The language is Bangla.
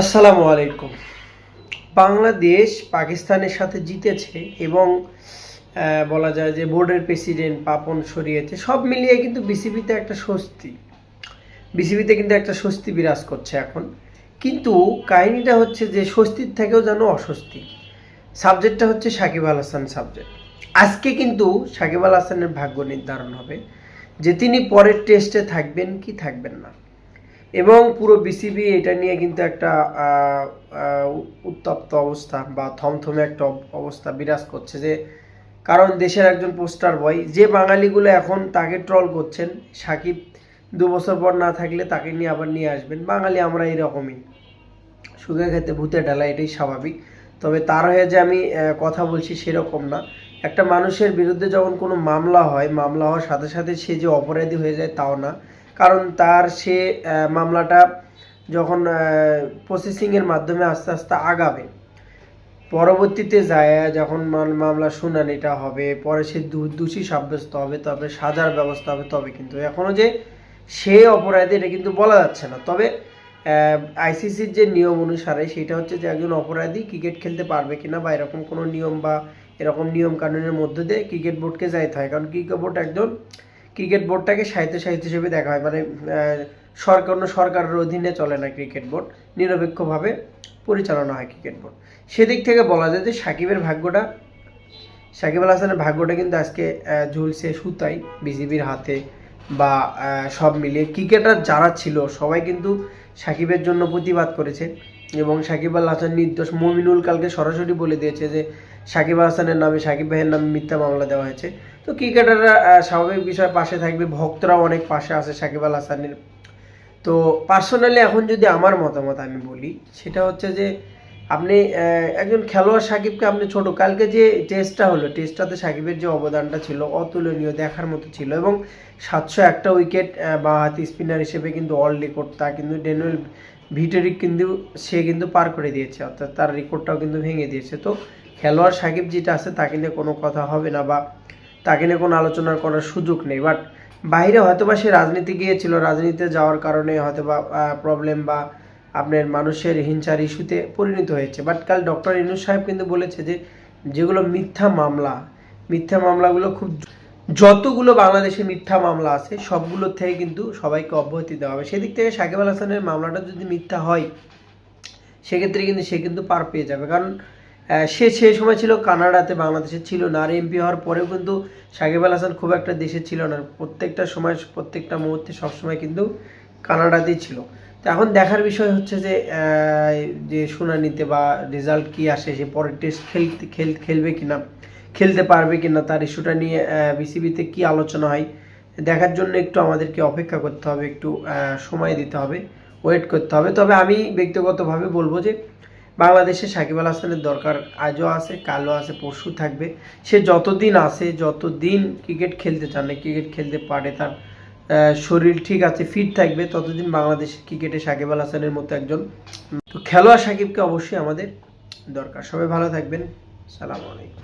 আসসালামু আলাইকুম। বাংলাদেশ পাকিস্তানের সাথে জিতেছে এবং বলা যায় যে বোর্ডের প্রেসিডেন্ট পাপন সরিয়েছে, সব মিলিয়ে কিন্তু বিসিবিতে একটা স্বস্তি। বিসিবিতে কিন্তু একটা স্বস্তি বিরাজ করছে এখন। কিন্তু কাহিনীটা হচ্ছে যে স্বস্তির থেকেও যেন অস্বস্তি। সাবজেক্টটা হচ্ছে সাকিব আল হাসান সাবজেক্ট। আজকে কিন্তু সাকিব আল হাসানের ভাগ্য নির্ধারণ হবে যে তিনি পরের টেস্টে থাকবেন কি থাকবেন না। এবং পুরো বিসিবি এটা নিয়ে কিন্তু একটা উত্তপ্ত অবস্থা বা থমথমে একটা অবস্থা বিরাজ করছে যে কারণ দেশের একজন পোস্টার বয়, যে বাঙালিগুলো এখন তাকে ট্রল করছেন, সাকিব দু বছর পর না থাকলে তাকে নিয়ে আবার নিয়ে আসবেন। বাঙালি আমরা এরকমই। সুখে খেতে ভূতে ডালা এটাই স্বাভাবিক। তবে তার হয়ে যে আমি কথা বলছি সেরকম না। একটা মানুষের বিরুদ্ধে যখন কোনো মামলা হয়, মামলা হওয়ার সাথে সাথে সে যে অপরাধী হয়ে যায় তাও না। কারণ তার সে মামলাটা যখন প্রসেসিংয়ের মাধ্যমে আস্তে আস্তে আগাবে। পরবর্তীতে যায়, যখন মাল- মামলা শুনানিটা হবে, পরে সে দোষী সাব্যস্ত হবে, তবে সাজার ব্যবস্থা হবে, তবে কিন্তু এখনও যে সে অপরাধী, এটা কিন্তু বলা যাচ্ছে না। তবে আইসিসির যে নিয়ম অনুসারে সেটা হচ্ছে যে একজন অপরাধী ক্রিকেট খেলতে পারবে কিনা বা এরকম কোনো নিয়ম বা এরকম নিয়ম কানুনের মধ্য দিয়ে ক্রিকেট বোর্ডকে যাইতে হয়। কারণ ক্রিকেট বোর্ড একজন ক্রিকেট বোর্ডটাকে সাহিত্য সাহিত্য হিসেবে দেখা হয়। মানে সরকার, অন্য সরকারের অধীনে চলে না ক্রিকেট বোর্ড। নিরপেক্ষভাবে পরিচালনা হয় ক্রিকেট বোর্ড। সেদিক থেকে বলা যায় যে সাকিবের ভাগ্যটা, সাকিব আল হাসানের ভাগ্যটা কিন্তু আজকে ঝুলছে সুতাই, বিসিবির হাতে বা সব মিলিয়ে। ক্রিকেটার যারা ছিল, সবাই কিন্তু সাকিবের জন্য প্রতিবাদ করেছে এবং সাকিব আল হাসান নির্দোষ মমিনুল কালকে সরাসরি বলে দিয়েছে যে সাকিব আল হাসানের নামে সাকিব ভাইয়ের নামে মিথ্যা মামলা দেওয়া হয়েছে। তো ক্রিকেটাররা স্বাভাবিক বিষয় পাশে থাকবে, ভক্তরাও অনেক পাশে আছে সাকিব আল হাসানের। তো পার্সোনালি এখন যদি আমার মতামত আমি বলি, সেটা হচ্ছে যে আপনি একজন খেলোয়াড় সাকিবকে আপনি ছোট, কালকে যে টেস্টটা হলো, টেস্টটাতে সাকিবের যে অবদানটা ছিল, অতুলনীয় দেখার মতো ছিল এবং সাতশো একটা উইকেট বা হাতি স্পিনার হিসেবে কিন্তু অল রেকর্ড তা কিন্তু ডেনুয়েল ভিটোরিক কিন্তু, সে কিন্তু পার করে দিয়েছে, অর্থাৎ তার রেকর্ডটাও কিন্তু ভেঙে দিয়েছে। তো খেলোয়াড় সাকিব যেটা আছে তাকে নিয়ে কোনো কথা হবে না বা তাকে নিয়ে কোনো আলোচনা করার সুযোগ নেই। বাট বাইরে হয়তোবা সে রাজনীতি গিয়েছিল, রাজনীতিতে যাওয়ার কারণে হয়তোবা প্রবলেম বা আপনার মানুষের হিংসার ইস্যুতে পরিণত হয়েছে। বাট কাল ডক্টর ইনুস সাহেব কিন্তু বলেছে যে, যেগুলো মিথ্যা মামলা, মিথ্যা মামলাগুলো খুব যতগুলো বাংলাদেশে মিথ্যা মামলা আছে সবগুলোর থেকে কিন্তু সবাইকে অব্যাহতি দেওয়া হবে। সেদিক থেকে সাকিব আল হাসানের মামলাটা যদি মিথ্যা হয়, সেক্ষেত্রে কিন্তু সে কিন্তু পার পেয়ে যাবে। কারণ সে সে সময় ছিল কানাডাতে, বাংলাদেশে ছিল না। আর এমপি হওয়ার পরেও কিন্তু সাকিব আল হাসান খুব একটা দেশে ছিল না। প্রত্যেকটা সময়, প্রত্যেকটা মুহূর্তে সবসময় কিন্তু কানাডাতেই ছিল। তো এখন দেখার বিষয় হচ্ছে যে যে শুনানিতে বা রেজাল্ট কি আসে, সে পরের টেস্ট খেলতে খেল, খেলবে কিনা, খেলতে পারবে কিনা, তার ইস্যুটা নিয়ে বিসিবিতে কি আলোচনা হয়, দেখার জন্য একটু আমাদেরকে অপেক্ষা করতে হবে, একটু সময় দিতে হবে ওয়েট করতে হবে। তবে আমি ব্যক্তিগতভাবে বলব যে, বাংলাদেশে সাকিব আল হাসানের দরকার আজও আছে, কালও আছে, পরশু থাকবে। সে যতদিন আছে, যতদিন ক্রিকেট খেলতে চান না ক্রিকেট খেলতে পারে তার শরীর ঠিক আছে ফিট থাকবে, ততদিন বাংলাদেশ ক্রিকেটে সাকিব আল হাসানের মতো একজন। তো খেলোয়াড় সাকিবকে অবশ্যই আমাদের দরকার। সবাই ভালো থাকবেন। সালাম আলাইকুম।